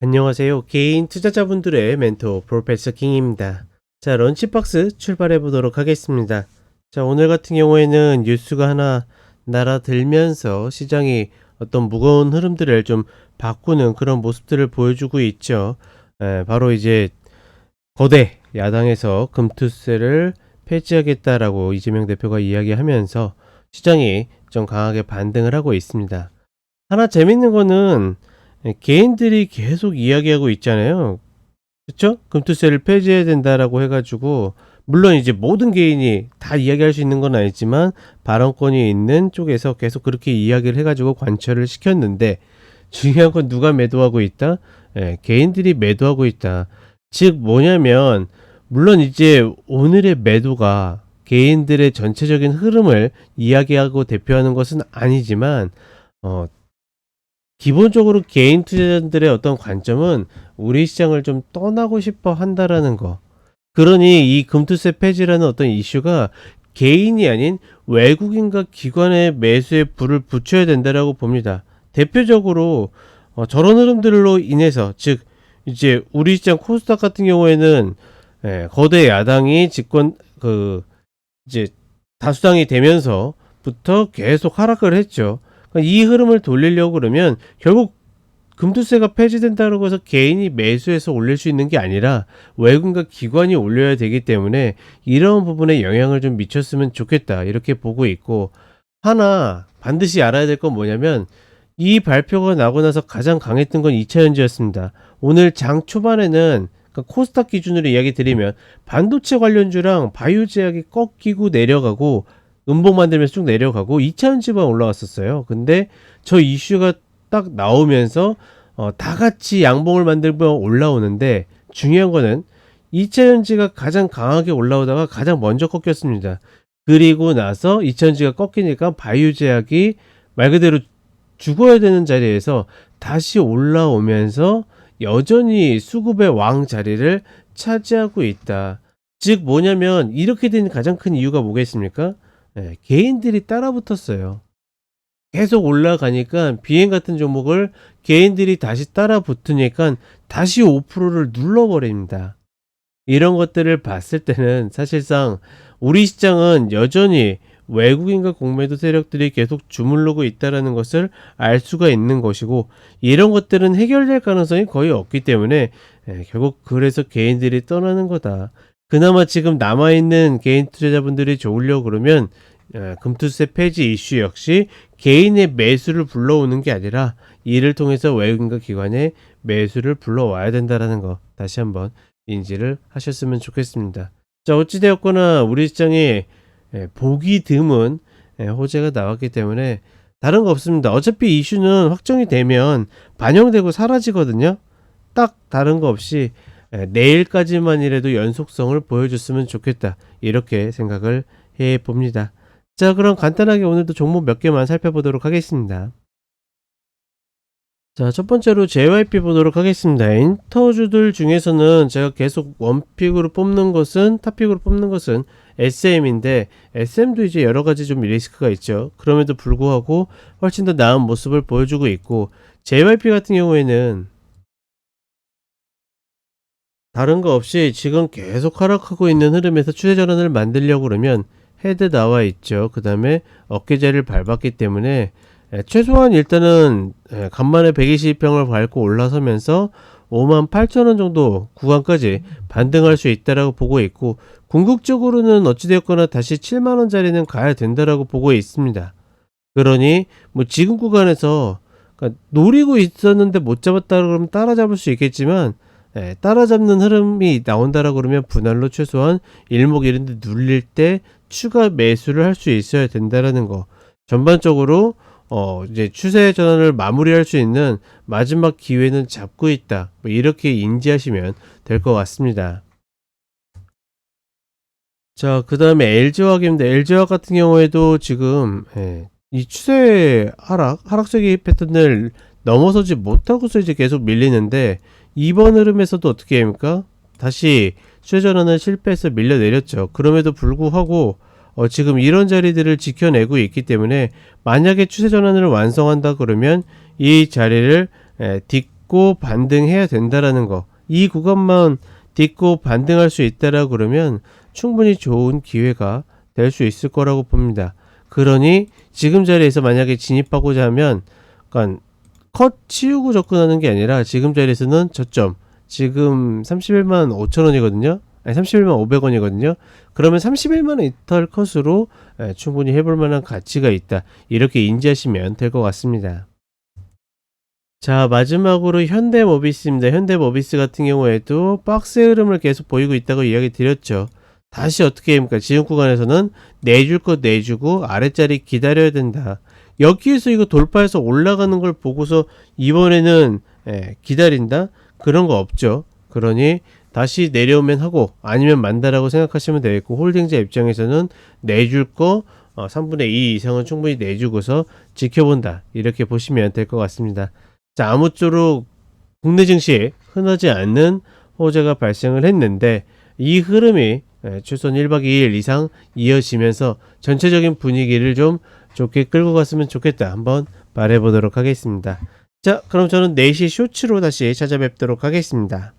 안녕하세요. 개인 투자자분들의 멘토 프로페서 킹입니다. 자, 런치박스 출발해 보도록 하겠습니다. 자, 오늘 같은 경우에는 뉴스가 하나 날아들면서 시장이 어떤 무거운 흐름들을 좀 바꾸는 그런 모습들을 보여주고 있죠. 에, 바로 이제 거대 야당에서 금투세를 폐지하겠다라고 이재명 대표가 이야기하면서 시장이 좀 강하게 반등을 하고 있습니다. 하나 재밌는 거는 예, 개인들이 계속 이야기하고 있잖아요. 그쵸? 금투세를 폐지해야 된다라고 해가지고, 물론 이제 모든 개인이 다 이야기할 수 있는 건 아니지만, 발언권이 있는 쪽에서 계속 그렇게 이야기를 해가지고 관철을 시켰는데, 중요한 건 누가 매도하고 있다? 예, 개인들이 매도하고 있다. 즉, 뭐냐면, 물론 이제 오늘의 매도가 개인들의 전체적인 흐름을 이야기하고 대표하는 것은 아니지만, 어, 기본적으로 개인 투자자들의 어떤 관점은 우리 시장을 좀 떠나고 싶어 한다라는 거. 그러니 이 금투세 폐지라는 어떤 이슈가 개인이 아닌 외국인과 기관의 매수에 불을 붙여야 된다라고 봅니다. 대표적으로 어, 저런 흐름들로 인해서 즉 이제 우리 시장 코스닥 같은 경우에는 예, 거대 야당이 집권 그 이제 다수당이 되면서부터 계속 하락을 했죠. 그러니까 이 흐름을 돌리려고 그러면 결국 금투세가 폐지된다고 해서 개인이 매수해서 올릴 수 있는 게 아니라 외국인과 기관이 올려야 되기 때문에 이런 부분에 영향을 좀 미쳤으면 좋겠다 이렇게 보고 있고 하나 반드시 알아야 될 건 뭐냐면 이 발표가 나고 나서 가장 강했던 건 2차전지였습니다. 오늘 장 초반에는 그러니까 코스닥 기준으로 이야기 드리면 반도체 관련주랑 바이오 제약이 꺾이고 내려가고 음봉 만들면서 쭉 내려가고 2차전지만 올라왔었어요. 근데 저 이슈가 딱 나오면서 어, 다 같이 양봉을 만들고 올라오는데 중요한 거는 2차전지가 가장 강하게 올라오다가 가장 먼저 꺾였습니다. 그리고 나서 2차전지가 꺾이니까 바이오 제약이 말 그대로 죽어야 되는 자리에서 다시 올라오면서 여전히 수급의 왕 자리를 차지하고 있다. 즉 뭐냐면 이렇게 된 가장 큰 이유가 뭐겠습니까? 예, 개인들이 따라붙었어요. 계속 올라가니까 비행 같은 종목을 개인들이 다시 따라 붙으니까 다시 5%를 눌러버립니다. 이런 것들을 봤을 때는 사실상 우리 시장은 여전히 외국인과 공매도 세력들이 계속 주물르고 있다는 것을 알 수가 있는 것이고 이런 것들은 해결될 가능성이 거의 없기 때문에 예, 결국 그래서 개인들이 떠나는 거다. 그나마 지금 남아있는 개인 투자자분들이 좋으려고 그러면 예, 금투세 폐지 이슈 역시 개인의 매수를 불러오는 게 아니라 이를 통해서 외국인과 기관의 매수를 불러와야 된다라는 거 다시 한번 인지를 하셨으면 좋겠습니다. 자 어찌되었거나 우리 시장에 예, 보기 드문 예, 호재가 나왔기 때문에 다른 거 없습니다. 어차피 이슈는 확정이 되면 반영되고 사라지거든요. 딱 다른 거 없이 예, 내일까지만이라도 연속성을 보여줬으면 좋겠다. 이렇게 생각을 해 봅니다. 자, 그럼 간단하게 오늘도 종목 몇 개만 살펴보도록 하겠습니다. 자, 첫 번째로 JYP 보도록 하겠습니다. 인터주들 중에서는 제가 계속 원픽으로 뽑는 것은, 탑픽으로 뽑는 것은 SM인데, SM도 이제 여러 가지 좀 리스크가 있죠. 그럼에도 불구하고 훨씬 더 나은 모습을 보여주고 있고, JYP 같은 경우에는 다른 거 없이 지금 계속 하락하고 있는 흐름에서 추세 전환을 만들려고 그러면 헤드 나와 있죠. 그 다음에 어깨자리를 밟았기 때문에 에, 최소한 일단은 에, 간만에 120평을 밟고 올라서면서 5만 8천 원 정도 구간까지 반등할 수 있다라고 보고 있고 궁극적으로는 어찌되었거나 다시 7만 원짜리는 가야 된다라고 보고 있습니다. 그러니 뭐 지금 구간에서 그러니까 노리고 있었는데 못 잡았다 그러면 따라잡을 수 있겠지만 예, 따라잡는 흐름이 나온다라고 그러면 분할로 최소한 일목 이런데 눌릴 때 추가 매수를 할 수 있어야 된다라는 거. 전반적으로 어 이제 추세 전환을 마무리할 수 있는 마지막 기회는 잡고 있다. 뭐 이렇게 인지하시면 될 것 같습니다. 자, 그 다음에 LG화학입니다. LG화학 같은 경우에도 지금 예, 이 추세 하락, 하락세기 패턴을 넘어서지 못하고서 이제 계속 밀리는데 이번 흐름에서도 어떻게 합니까? 다시 추세 전환을 실패해서 밀려 내렸죠. 그럼에도 불구하고 어, 지금 이런 자리들을 지켜내고 있기 때문에 만약에 추세 전환을 완성한다 그러면 이 자리를 에, 딛 딛고 반등해야 된다라는 거. 이 구간만 딛고 반등할 수 있다라 그러면 충분히 좋은 기회가 될 수 있을 거라고 봅니다. 그러니 지금 자리에서 만약에 진입하고자 하면 그러니까 컷 치우고 접근하는 게 아니라 지금 자리에서는 저점 지금 31만 5천 원이거든요. 아니 31만 500원이거든요. 그러면 31만 원 이탈 컷으로 예, 충분히 해볼 만한 가치가 있다. 이렇게 인지하시면 될 것 같습니다. 자, 마지막으로 현대모비스입니다. 현대모비스 같은 경우에도 박스 흐름을 계속 보이고 있다고 이야기 드렸죠. 다시 어떻게 합니까? 지금 구간에서는 내줄 것 내주고 아래자리 기다려야 된다. 여기에서 이거 돌파해서 올라가는 걸 보고서 이번에는 예, 기다린다? 그런 거 없죠. 그러니 다시 내려오면 하고 아니면 만다라고 생각하시면 되겠고 홀딩자 입장에서는 내줄 거 어, 3분의 2 이상은 충분히 내주고서 지켜본다. 이렇게 보시면 될 것 같습니다. 자, 아무쪼록 국내 증시에 흔하지 않는 호재가 발생을 했는데 이 흐름이 예, 최소한 1박 2일 이상 이어지면서 전체적인 분위기를 좀 좋게 끌고 갔으면 좋겠다. 한번 말해보도록 하겠습니다. 자, 그럼 저는 4시 쇼츠로 다시 찾아뵙도록 하겠습니다.